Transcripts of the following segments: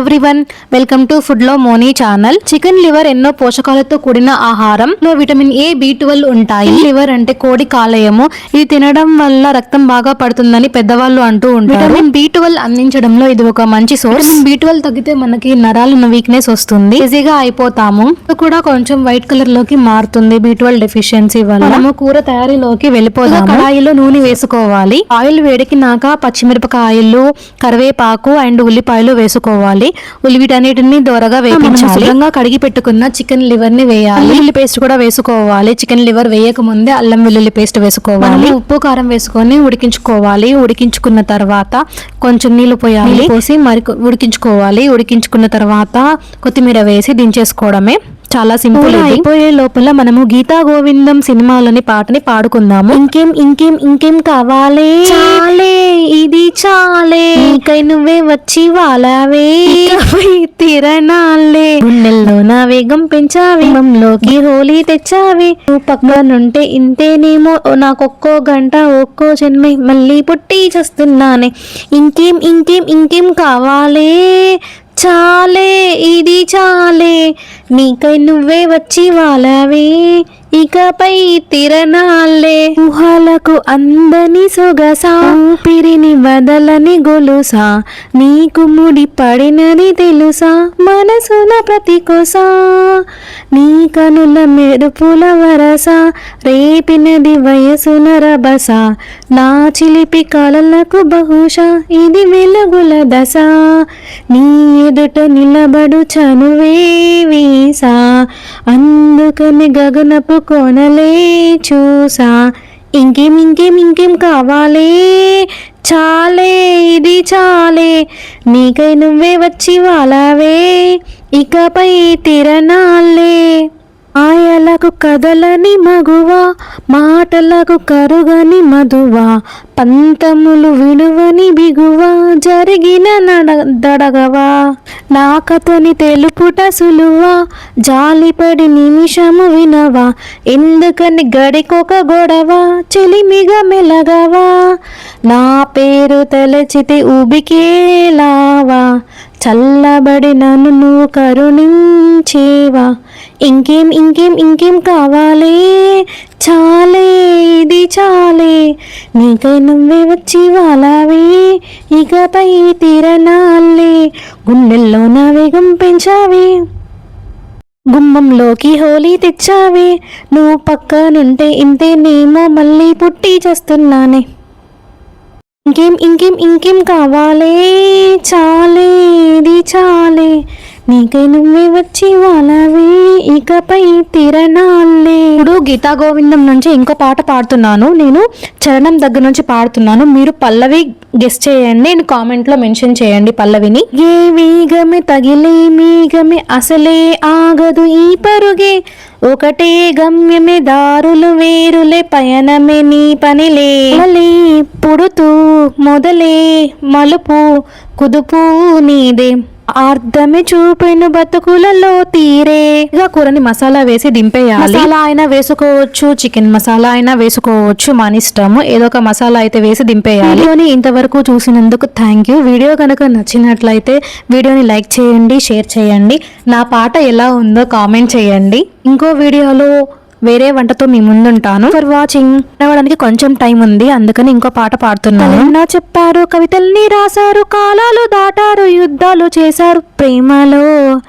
Everyone welcome to ఫుడ్లో Moni channel chicken liver ఎన్నో పోషకాలతో కూడిన ఆహారం. లో విటమిన్ ఏ బి ట్వెల్వ్ ఉంటాయి. లివర్ అంటే కోడి కాలేయము. ఇది తినడం వల్ల రక్తం బాగా పడుతుందని పెద్దవాళ్ళు అంటూ ఉంటారు. విటమిన్ బి ట్వెల్వ్ అందించడంలో ఇది ఒక మంచి సోర్స్ విటమిన్ బి ట్వెల్వ్ తగ్గితే మనకి నరాల వీక్నెస్ వస్తుంది. ఈజీగా అయిపోతాము. కూడా కొంచెం వైట్ కలర్లోకి మారుతుంది బి ట్వెల్వ్ డెఫిషియన్సీ వల్ల. మనము కూర తయారీలోకి వెళ్ళిపోదాం కడాయిలో నూనె వేసుకోవాలి. ఆయిల్ వేడికినాక పచ్చిమిరపకాయలు కరివేపాకు అండ్ ఉల్లిపాయలు వేసుకోవాలి. వీటన్నిటిని దోరగా వేపించాలి. శుభ్రంగా కడిగి పెట్టుకున్న చికెన్ లివర్ని వేయాలి. వెల్లుల్లి పేస్ట్ కూడా వేసుకోవాలి. చికెన్ లివర్ వేయక ముందే అల్లం వెల్లుల్లి పేస్ట్ వేసుకోవాలి. ఉప్పు కారం వేసుకొని ఉడికించుకోవాలి. ఉడికించుకున్న తర్వాత కొంచెం నీళ్ళు పోయాలి. పోసి మరి ఉడికించుకోవాలి. ఉడికించుకున్న తర్వాత కొత్తిమీర వేసి దించేసుకోవడమే. చాలా సింపుల్ అయిపోయే లోపల మనము గీతా గోవిందం సినిమాలోని పాటని పాడుకుందాము. ఇంకేం ఇంకేం ఇంకేం కావాలి? చాలే ఇది చాలే. ఇంకై నువ్వే వచ్చి వాలావే. తిరణాలే. గుండెల్లో నా వేగం పెంచావి. లోకి హోలీ తెచ్చావి. నువ్వు పక్కనుంటే ఇంతేనేమో. నాకొక్కో గంట ఒక్కో జన్మే. మళ్ళీ పుట్టి చేస్తున్నానే. ఇంకేం ఇంకేం ఇంకేం కావాలే? చాలే ఇది చాలే. నీకై నువ్వే వచ్చి వాళ్ళవే ఇకపై తిరణాలే. ఊహలకు అందని సొగసా. ఊపిరిని వదలని గొలుసా. నీకు ముడి పడినది తెలుసా. మనసున ప్రతి కొసా నీ కనుల మెరుపుల వరస. రేపినది వయసున రభస. నా చిలిపి కలలకు బహుశా ఇది వెలుగుల దశ. నీ ఎదుట నిలబడు చనువేవి చేసా అందుకని గగనపు కొనలే చూసా. ఇంకేం ఇంకేం ఇంకేం కావాలి? చాలే ఇది చాలే. నీకై నువ్వే వచ్చి వాలావే. ఇకపై తిరణాలే. ఆయలకు కదలని మగువా మాటలకు కరుగని మధువా. పంతములు విడువని బిగువా జరిగిన నడ దడగవా. నాకతని తెలుపుట సులువా. జాలిపడి నిమిషము వినవా. ఎందుకని గడికొక గొడవ. చెలిమిగా మెలగవా. నా పేరు తలచితే ఉబికేలావా. చల్లబడి నన్ను నువ్వు కరుణించేవా. ఇంకేం ఇంకేం ఇంకేం కావాలి? చాలే. చాలే నీకై నువ్వే వచ్చి వాలావే ఇకపై తిరణాలే గుండెల్లో నా వేగం పెంచావే. గుమ్మంలోకి హోలీ తెచ్చావే నువ్వు పక్కనుంటే ఇంతేనేమో మళ్ళీ పుట్టి చేస్తున్నానే. ఇంకేం ఇంకేం ఇంకేం కావాలే చాలే ఇది చాలే నీకై నువ్వే వచ్చి వాళ్ళవే ఇకపై తిరణాలే. ఇప్పుడు గీతా గోవిందం నుంచి ఇంకో పాట పాడుతున్నాను. నేను చరణం దగ్గర నుంచి పాడుతున్నాను. మీరు పల్లవి గెస్ట్ చేయండి. నేను కామెంట్లో మెన్షన్ చేయండి పల్లవిని. ఏ వేగమే తగిలే మేఘమే అసలే ఆగదు ఈ పరుగే. ఒకటే గమ్యమే దారులు వేరులే పయనమే నీ పనిలే. పుడుతూ మొదలే మలుపు కుదుపు నీదే. అర్థమే చూపెను బతుకులలో తీరే. ఇక కూరని మసాలా వేసి దింపేయాలి. మసాలా అయినా వేసుకోవచ్చు చికెన్ మసాలా అయినా వేసుకోవచ్చు మన ఇష్టము. ఏదో ఒక మసాలా అయితే వేసి దింపేయాలి. వీడియోని ఇంతవరకు చూసినందుకు థ్యాంక్ యూ. వీడియో కనుక నచ్చినట్లయితే వీడియోని లైక్ చేయండి షేర్ చేయండి. నా పాట ఎలా ఉందో కామెంట్ చేయండి. ఇంకో వీడియోలో వేరే వంటతో మీ ముందుంటాను. ఫర్ వాచింగ్ నడవడానికి కొంచెం టైం ఉంది. అందుకని ఇంకో పాట పాడుతున్నాను. నా చెప్పారు కవితల్ని రాశారు కాలాలు దాటారు యుద్ధాలు చేశారు. ప్రేమలో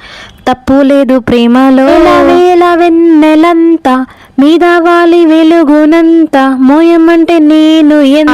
తప్పు లేదు ప్రేమలో వేల వెన్నెలంతా మీద వాలి వెలుగునంత మోయమంటే నేను ఎంత?